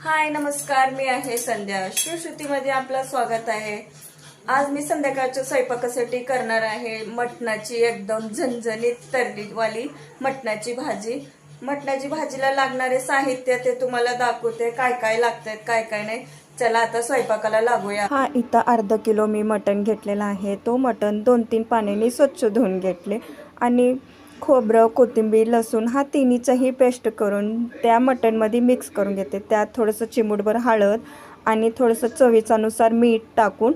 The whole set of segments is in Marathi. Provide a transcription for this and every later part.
हाय नमस्कार. मी आहे संध्या. शिवश्रुतीमध्ये आपलं स्वागत आहे. आज मी संध्याकाळच्या स्वयंपाकासाठी करणार आहे मटणाची एकदम झणझणीत तर्रीवाली मटणाची भाजी. मटणाची भाजीला लागणारे साहित्य ते तुम्हाला दाखवते. काय काय लागतात काय काय नाही. चला आता स्वयंपाकाला लागूया. हा इथं अर्धा किलो मी मटण घेतलेला आहे. तो मटण दोन तीन पाण्याने स्वच्छ धुवून घेतले. आणि खोबरं कोथिंबीर लसूण हा तिन्हीचंही पेस्ट करून त्या मटणमध्ये मिक्स करून घेते. त्यात थोडंसं चिमूटभर हळद आणि थोडंसं चवीचानुसार मीठ टाकून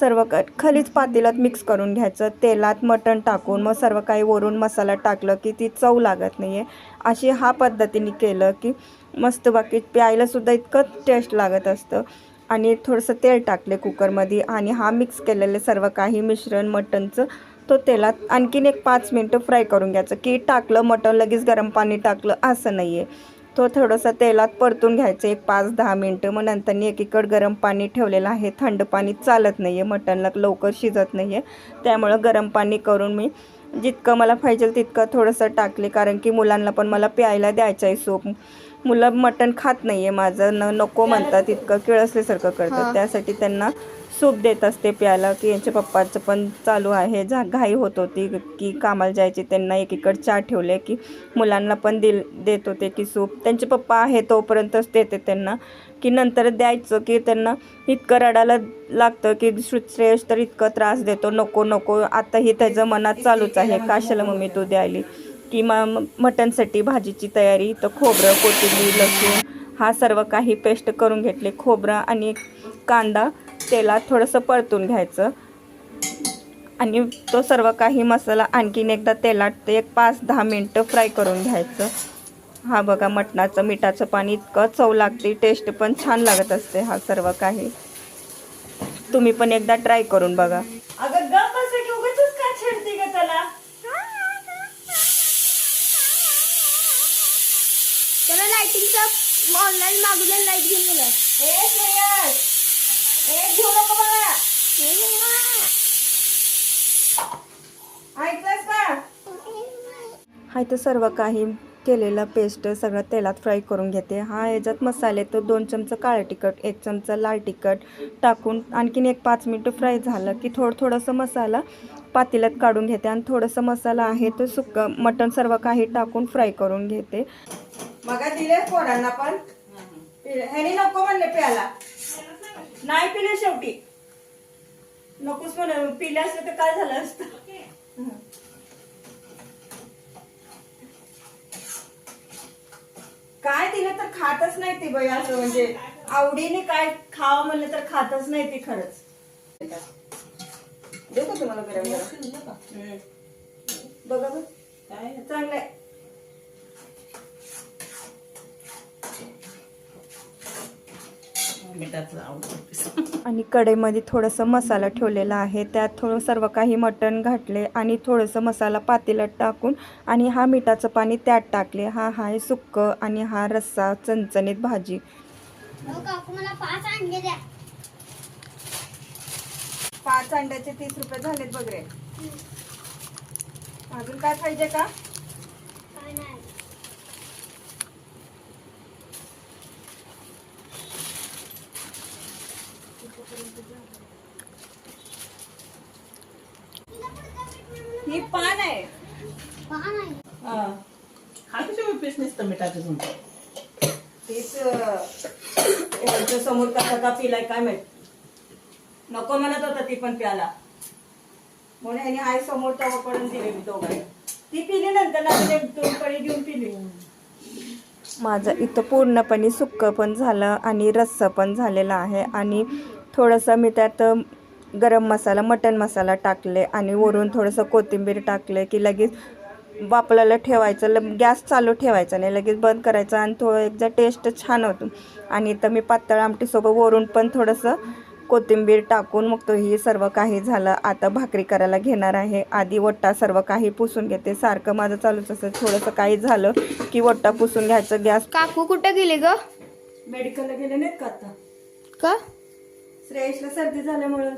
सर्व क खलीच पातेलात मिक्स करून घ्यायचं. तेलात मटण टाकून मग सर्व काही वरून मसाला टाकलं की ती चव लागत नाही आहे अशी हा पद्धतीने केलं की मस्त बाकी प्यायलासुद्धा इतकं टेस्ट लागत असतं. आणि थोडंसं तेल टाकले कुकरमध्ये आणि हा मिक्स केलेले सर्व काही मिश्रण मटणचं तो तेलात आणखीन एक पाच मिनटं फ्राय करून घ्यायचं. की टाकलं मटण लगेच गरम पाणी टाकलं असं नाही आहे तो थोडंसं तेलात परतून घ्यायचं एक पाच दहा मिनटं. मग नंतर एकीकडं गरम पाणी ठेवलेलं आहे. थंड पाणी चालत नाही आहे मटणला लवकर शिजत नाही आहे त्यामुळं गरम पाणी करून मी जितकं मला पाहिजे तितकं थोडंसं टाकले. कारण की मुलांना पण मला प्यायला द्यायचं आहे सूप. मुलं मटण खात नाही आहे माझं. न नको म्हणतात इतकं किळसल्यासारखं करतात. त्यासाठी त्यांना सूप देत असते प्यायला की यांच्या पप्पाचं पण चालू आहे. जा घाई होत होती की कामाला जायची त्यांना एकीकडे चहा ठेवले की मुलांना पण दिल देत होते की सूप. त्यांचे पप्पा आहे तोपर्यंतच देते त्यांना की नंतर द्यायचं की त्यांना इतकं रडायला लागतं की श्रेयश तर इतकं त्रास देतो नको नको आताही त्याचं मनात चालूच आहे. काशाला मम्मी तू द्यायली? की मग मटणसाठी भाजीची तयारी तर खोबरं कोथिंबीर लसूण हा सर्व काही पेस्ट करून घेतले. खोबरं आणि कांदा तेलात थोडंसं परतून घ्यायचं. आणि तो सर्व काही मसाला आणखीन एकदा तेलात ते एक पाच दहा मिनटं फ्राय करून घ्यायचं. हा बघा मटणाचं मिठाचं पाणी इतकं चव लागते टेस्ट पण छान लागत असते हा सर्व काही. तुम्ही पण एकदा ट्राय करून बघा. अगं गप बस की उगाचच का छेडती का त्याला? त्याला लाइटिंगचा ऑनलाईन मागवलेला लाइट घेऊन ए श्रेयस! ए घेऊ नको बघा ऐकलंस का? हा इथं सर्व काही केलेला पेस्ट सगळं तेलात फ्राय करून घेते. हा याच्यात मसाले तो दोन चमचा काळं तिखट एक चमचा लाल तिखट टाकून आणखीन एक पाच मिनटं फ्राय झालं की थोडं थोडंसं मसाला पातेल्यात काढून घेते आणि थोडंसं मसाला आहे तो सुक मटण सर्व काही टाकून फ्राय करून घेते. मग दिले पोरांना पण? ह्यानी नको म्हणले प्याला नाही पिले शेवटी. नकोच म्हण पिले असले तर काय झालं असतं. काय दिलं तर खातच नाही ती बाई असं म्हणजे आवडीने काय खावं म्हणलं तर खातच नाही ती खरंच. देऊ का तुम्हाला गरम गरम. बघा बघ चांगलं आणि कढईमध्ये थोडंसं मसाला ठेवलेला आहे. त्यात थोडं सर्व काही मटण घातले आणि थोडंसं मसाला पातेल्यात टाकून आणि हा मिठाचं पाणी त्यात टाकले. हा आहे सुक्क आणि हा रस्सा चणचणीत भाजी. काकू मला पाच अंडे द्या. पाच अंड्याचे तीस रुपये झालेत बघ रे. अजून काय पाहिजे का? ही पान आहे. पहा नाही हा. हा कशा पीस नसतं मिठाचं तुमचं. तीच समोर कसा का पिलाय काय माहीत. नको म्हणत होता ती पण प्याला म्हणून ह्याने आई समोर तवा पडून दिले मी दोघांना. ती पिली नंतर ना दोन पळी घेऊन पिली. माझं इथं पूर्णपणे सुक्क पण झालं आणि रस्सा पण झालेला आहे आणि थोडंसं मी त्यात गरम मसाला मटन मसाला टाकले आणि वरून थोडंसं कोथिंबीर टाकले की लगेच वापरायला ठेवायचं ल गॅस चालू ठेवायचा नाही लगेच बंद करायचं आणि थोडं एकदा टेस्ट छान होतं. आणि इथं मी पातळ आमटीसोबत वरून पण थोडंसं कोथिंबीर टाकून मग तो ही सर्व काही झालं. आता भाकरी करायला घेणार आहे. आधी वट्टा सर्व काही पुसून घेते. सारखं माझं चालूच असं थोडंसं काही झालं की वट्टा पुसून घ्यायचं. गॅस काकू कुठे गेले ग? मेडिकलला गेले नाहीत का आता? का? श्रेयसला सर्दी झाल्यामुळं.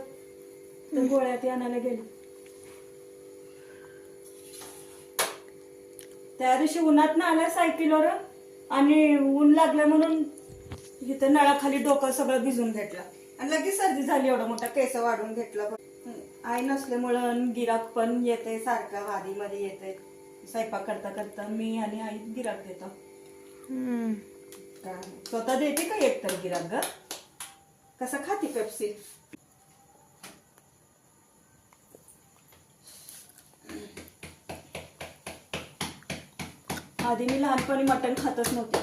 तर गोळ्या ती आणायला गेले. त्या दिवशी उन्हात ना आल्या सायकलवर आणि ऊन लागलं म्हणून इथं नळाखाली डोकं सगळं भिजून घेतलं. आणि लगेच सर्दी झाली एवढा मोठा केस वाढून घेतला. आई नसल्यामुळं गिराक पण येते सारखं वादीमध्ये येते स्वयंपाक करता करता मी आणि आई गिराक देतो? स्वतः देते का एक तर गिराक ग? कसं खाती पेप्सी? आधी मी लहानपणी मटण खातच नव्हते.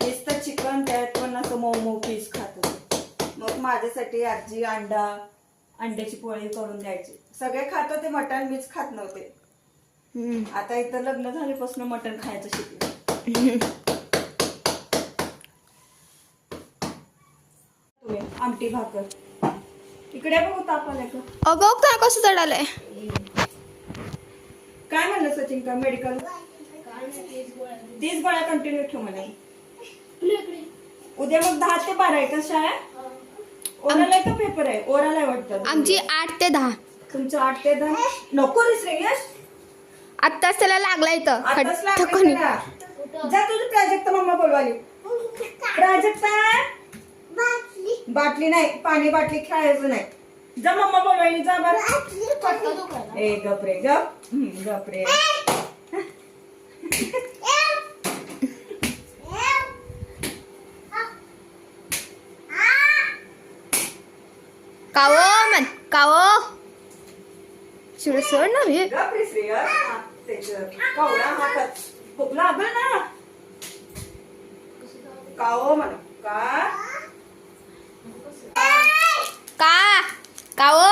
तेच तर चिकन त्यात पण असं मऊ मऊ पीस खात होते. मग माझ्यासाठी आजी अंडा अंड्याची पोळी करून द्यायची. सगळे खात होते मटण मीच खात नव्हते. आता इथं लग्न झाल्यापासून मटण खायचं शिकले. आमटी भाकर. इकडे बघू तापाला का अगं काय कसं चढालंय. काय म्हणलं सचिन का मेडिकल तीस गोळ्या कंटिन्यू ठेव मला उद्या मग दहा ते बारा आहे का शाळा? ओरल आहे का पेपर आहे? ओरल आहे वाटतं. आमची आठ ते दहा. तुमचं आठ ते दहा? नको रे श्रेयस. आत्ताच त्याला लागला इथं. आताच. लागलं जा तुझं प्राजक्त मम्मा बोलवाली. प्राजक्ता बाटली नाही. पाणी बाटली खेळायचं नाही. जा मम्मा बोलवायली जा बरं. ए गप. रे गप हम्म, गप रे कावो म्हण कावो. शिळ सोड ना हा, त्याचं कवडा हातात खूप लागल ना. काओ म्हणा का? कावो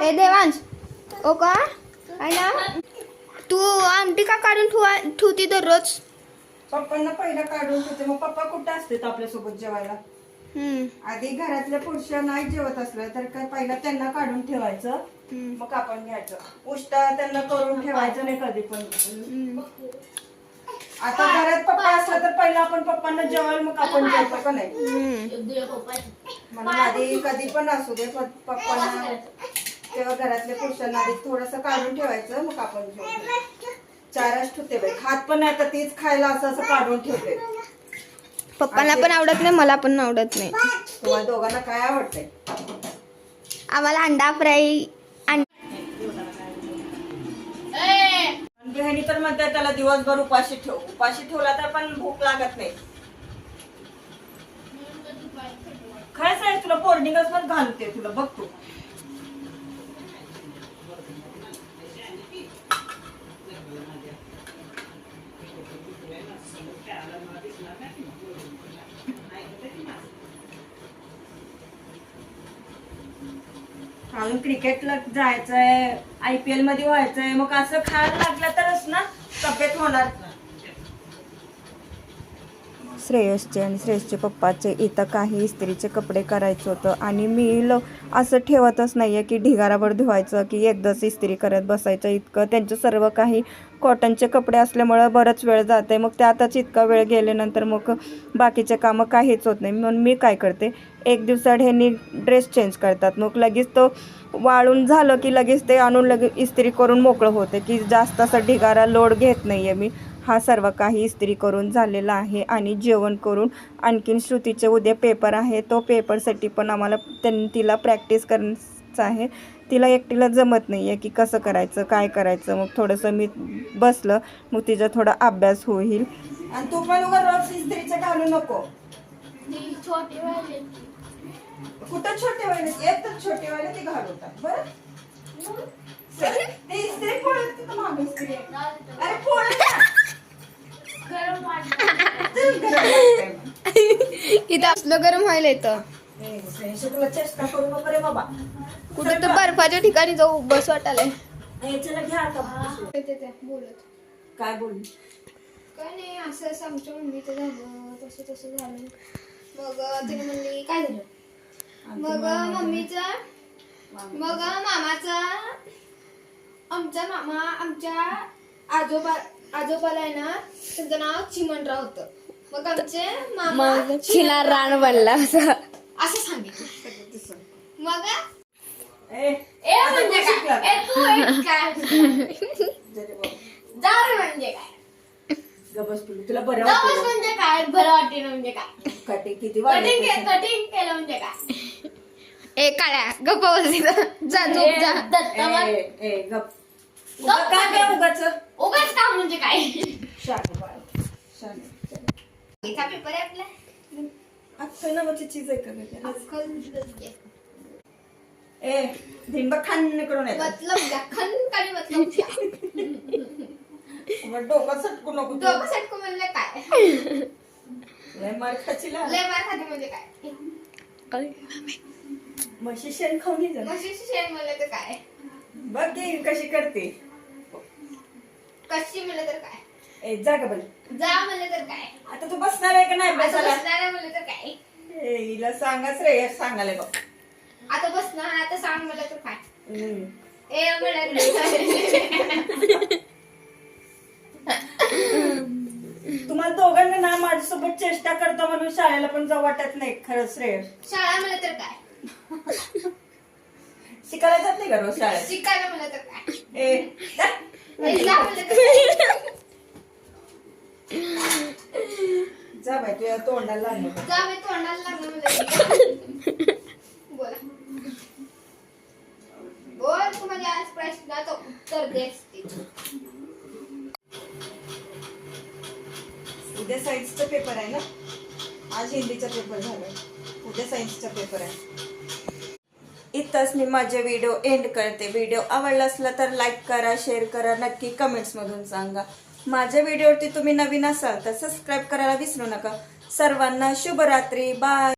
हे? देवांश ओ का? काय ना? तू आमटी का काढून ठेवा ठेवती दररोज? पप्पांना पहिलं काढून ठेवते. मग पप्पा कुठं असते आपल्यासोबत जेवायला? हम्म. आधी घरातल्या पुरुषा नाही जेवत असलं तर काय पहिला त्यांना काढून ठेवायचं. मग आपण घ्यायचं. उष्टा त्यांना करून ठेवायचं नाही कधी पण. आता घरात पप्पा असला तर पहिला आपण पप्पांना जेवायला मग आपण जेवतो का नाही? म्हणून आधी कधी पण असू दे पप्पांना तेव्हा घरातल्या पुरुषांना आधी थोडस काढून ठेवायचं मग आपण जेवतो चारच ठेवते बाई. खात पण नाही तर तीच खायला असं असं काढून ठेवते. पप्पांना पण आवडत नाही मला पण आवडत नाही. तुम्हाला दोघांना काय आवडतंय? आम्हाला अंडा फ्राय गृहिणी तर म्हणतात त्याला दिवसभर उपाशी ठेव. उपाशी ठेवला तर पण भूक लागत नाही. खरंच आहे तुला बोर्डिंगच पण घालते तुला बघ तू. अजून क्रिकेटला जायचंय आय पी एलमध्ये व्हायचंय मग असं खायला लागलं तरच ना तब्येत होणार. श्रेयसचे आणि श्रेयसचे पप्पाचे इथं काही इस्त्रीचे कपडे करायचं होतं. आणि मी ल असं ठेवतच नाही आहे की ढिगाराभर धुवायचं की एकदाच इस्त्री करत बसायचं. इतकं त्यांचं सर्व काही कॉटनचे कपडे असल्यामुळं बरंच वेळ जाते मग त्यातच इतका वेळ गेल्यानंतर मग बाकीचे कामं काहीच होत नाही. म्हणून मी काय करते? एक दिवसाड ह्यांनी ड्रेस चेंज करतात. मग लगेच तो वाळून झालं की लगेच ते आणून लगे इस्त्री करून मोकळं होते की जास्त असं ढिगारा लोड घेत नाही आहे मी. हा सर्व काही इस्त्री करून झालेला आहे आणि जेवण करून आणखीन श्रुतीचे उद्या पेपर आहे. तो पेपरसाठी पण आम्हाला त्यांनी तिला प्रॅक्टिस करायचं आहे. तिला एकटीला जमत नाही आहे की कसं करायचं काय करायचं. मग थोडंसं मी बसलं मग तिचा थोडा अभ्यास होईल. आणि तू पण इस्त्रीचं घालू नको. कुठं छोटे वाले एक तर छोटे वाले ते घालवतात. बरं? ते इस्त्री फोडत मागं इस्त्री. अरे फोड ना. चल, गरम वाटतंय. इथं असलं गरम व्हायला येतं. ए, श्रेयशी, तुला चेष्टा करू नको रे बाबा कुठे तर बर्फाच्या ठिकाणी जाऊ बस आता बोलत काय बोलली काय नाही असं असं आमच्या मम्मीचं झालं तसं तसं झालं. मग तिने म्हणली काय झालं? मग मम्मीचं मग मामाचा आमचा मामा आमच्या आजोबा आजोबाला आहे ना त्यांचं नाव चिमणराव होतं. मग आमचे मामा मग रान बनला असं असं सांगितलं मग ए, म्हणजे तू शिकला काय ए, तू एक काय? जरे बाबा. दार म्हणजे काय? गबस पिलू तुला बरं वाटलं म्हणजे काय? बरं वाटेल म्हणजे काय? कटिंग किती कटिंग वाटलं कटिंग केलं म्हणजे काय? ए काळ्या गप्पा बसली जा झोप जा. ए, ए, गप. उगा काय काय उगाच? उगाच काम म्हणजे काय? शाने बाळ शाने इथं पेपर आहे आपला? अख्खं नावाची चीज आहे का गं त्याला? आजकाल मतलब ए धिंब खान करून येतात. घ्या. खन काळी मतलब घ्या. मग डोकं सटकू नको तू. डोकं सटकू काय? लय मार खाची ला. लय मार खाते म्हणजे काय? म्हशी शेण खाऊन ये जरा. म्हशीची शेण म्हणलं तर काय? बघ की कशी करते. कशी म्हणलं तर काय? ए जा बाई. जा म्हणलं तर काय? आता तू बसणार आहे का नाही आता बसायला बसणार आहे म्हणलं तर काय? ए, हिला सांगाच रे सांगायला बघ. आता बसणार आता सांग म्हणलं तर काय? हम्म. ए म्हणलं तर काय? तुम्हाला दोघांना ना माझ्यासोबत चेष्टा करता म्हणून शाळेला पण जाऊ वाटत नाही खरं श्रेयस शाळा म्हणलं तर काय? शिकायला जात नाही का रोज शाळेत? शिकायला म्हणलं तर काय? ए जा. ए, जा म्हणलं तर काय? जा बाई तुझ्या तोंडाला लागलं जा तोंडाला लागलं म्हणलं तर काय? बोला. बोल तू आज प्रश्नाचं उत्तर देस उद्या सायन्सचा पेपर आहे ना? आज हिंदीचा पेपर झाला. उद्या सायन्सचा पेपर आहे. इथंच मी माझे व्हिडिओ एंड करते. व्हिडिओ आवडला असला तर लाईक करा शेअर करा नक्की कमेंट्समधून सांगा. माझ्या व्हिडिओवरती तुम्ही नवीन असाल तर सबस्क्राईब करायला विसरू नका. सर्वांना शुभरात्री. बाय